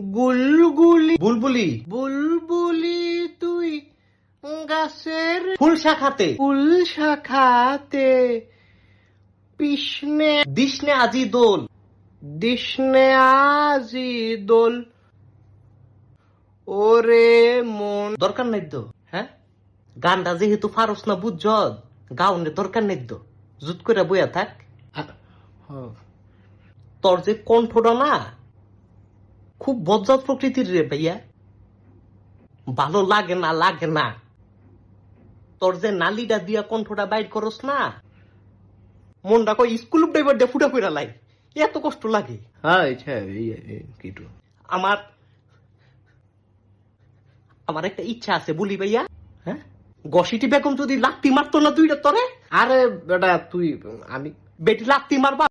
গুলগুলি বুলবুলি। বুলবুলি তুই গাছের ফুল শাখাতে। ফুল শাখাতে পিছনে দিশনে আজি দোল। দিশনে আজি দোল। ওরে মন দরকার নাই তো। হ্যাঁ? গানটা যেহেতু ফারস না বুঝ গাউনে দরকার নাই তো। জুত করে বইয়া থাক। আ- হ। তোর যে কণ্ঠটা না খুব বজ্জাত প্রকৃতির রে ভাইয়া। ভালো লাগে না লাগে না। তোর যে নালিটা দিয়া কণ্ঠটা বাইর করস না মনটা কই স্কুল ড্রাইভার দিয়ে ফুটা ফুটা লাই। এত কষ্ট লাগে। হ্যাঁ কিটু। আমার আমার একটা ইচ্ছা আছে বলি ভাইয়া। হ্যাঁ? গসিটি বেগম যদি লাত্তি মারতো না দুইটা তরে? আরে বেটা তুই আমি বেটি লাত্তি মারবা?